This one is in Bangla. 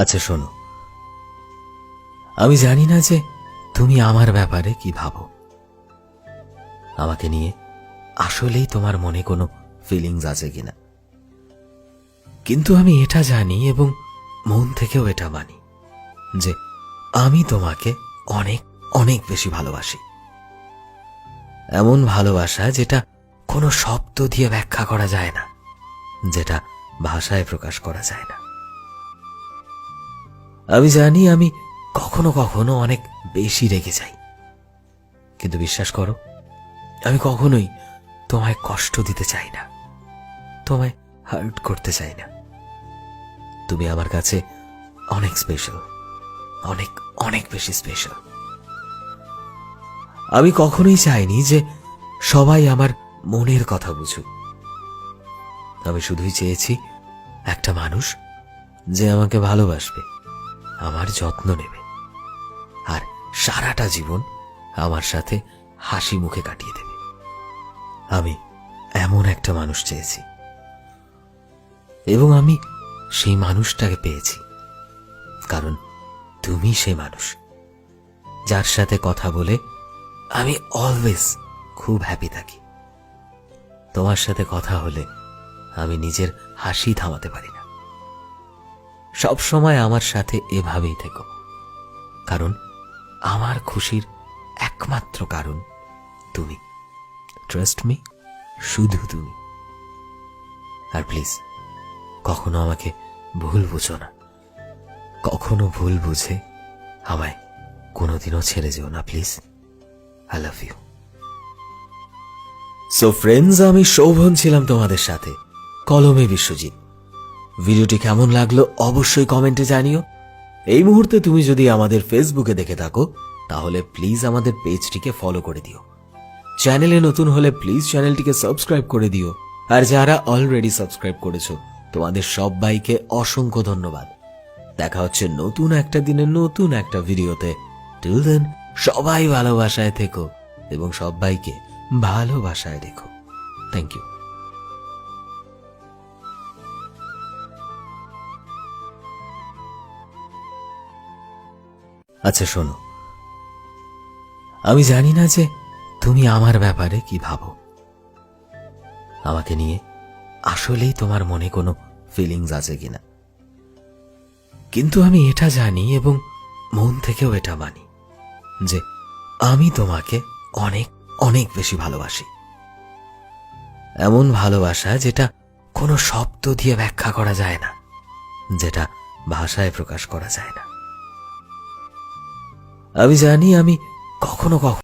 আচ্ছা শোনো। আমি জানি না যে তুমি আমার ব্যাপারে কি ভাবো। আমাকে নিয়ে আসলেই তোমার মনে কোনো ফিলিংস আছে কিনা। কিন্তু আমি এটা জানি এবং মন থেকেও এটা মানি যে আমি তোমাকে অনেক অনেক বেশি ভালোবাসি। এমন ভালোবাসা যেটা কোনো শব্দ দিয়ে ব্যাখ্যা করা যায় না, যেটা ভাষায় প্রকাশ করা যায় না। আমি জানি আমি কখনো কখনো অনেক বেশি রেগে যাই। কিন্তু বিশ্বাস করো, আমি কখনোই তোমায় কষ্ট দিতে চাই না, তোমায় হার্ট করতে চাই না। তুমি আমার কাছে অনেক স্পেশাল অনেক অনেক বেশি স্পেশাল আমি কখনোই চাইনি যে সবাই আমার মনের কথা বুঝুক। আমি শুধুই চেয়েছি একটা মানুষ যে আমাকে ভালোবাসবে। আমার যত্ন নেবে। আর সারাটা জীবন আমার সাথে হাসি মুখে কাটিয়ে দেবে। আমি এমন একটা মানুষ চেয়েছি। এবং আমি সেই মানুষটাকে পেয়েছি। কারণ তুমি সেই মানুষ, যার সাথে কথা বলে আমি অলওয়েজ খুব হ্যাপি থাকি। তোমার সাথে কথা হলে আমি নিজের হাসি থামাতে পারি না। সব সময় আমার সাথে এভাবেই থেকো। কারণ আমার খুশির একমাত্র কারণ তুমি। ট্রাস্ট মি শুধু তুমি। আর প্লিজ কখনো আমাকে ভুল বুঝো না। কখনো ভুল বুঝে আমায় কোনোদিনও ছেড়ে যেও না please I love you so friends আমি শোভন ছিলাম তোমাদের সাথে। কলমে বিশ্বজিৎ। ভিডিওটি কেমন লাগল অবশ্যই কমেন্টে জানিও। এই মুহূর্তে তুমি যদি আমাদের ফেসবুকে দেখে থাকো, তাহলে প্লিজ আমাদের পেজটিকে ফলো করে দিও। চ্যানেলে নতুন হলে প্লিজ চ্যানেলটিকে সাবস্ক্রাইব করে দিও। আর যারা অলরেডি সাবস্ক্রাইব করেছ, তোমাদের সবাইকে অসংখ্য ধন্যবাদ। দেখা হচ্ছে নতুন একটা দিনে নতুন একটা ভিডিওতে। টিল দেন সবাই ভালোবাসায় থেকো এবং সবাইকে ভালোবাসায় রেখো। থ্যাংক ইউ আচ্ছা শোনো। আমি জানি না যে তুমি আমার ব্যাপারে কি ভাবো। আমাকে নিয়ে আসলেই তোমার মনে কোনো ফিলিংস আছে কিনা। কিন্তু আমি এটা জানি এবং মন থেকেও এটা মানি যে আমি তোমাকে অনেক অনেক বেশি ভালোবাসি। এমন ভালোবাসা যেটা কোনো শব্দ দিয়ে ব্যাখ্যা করা যায় না, যেটা ভাষায় প্রকাশ করা যায় না। আমি জানি আমি কখনো কখনো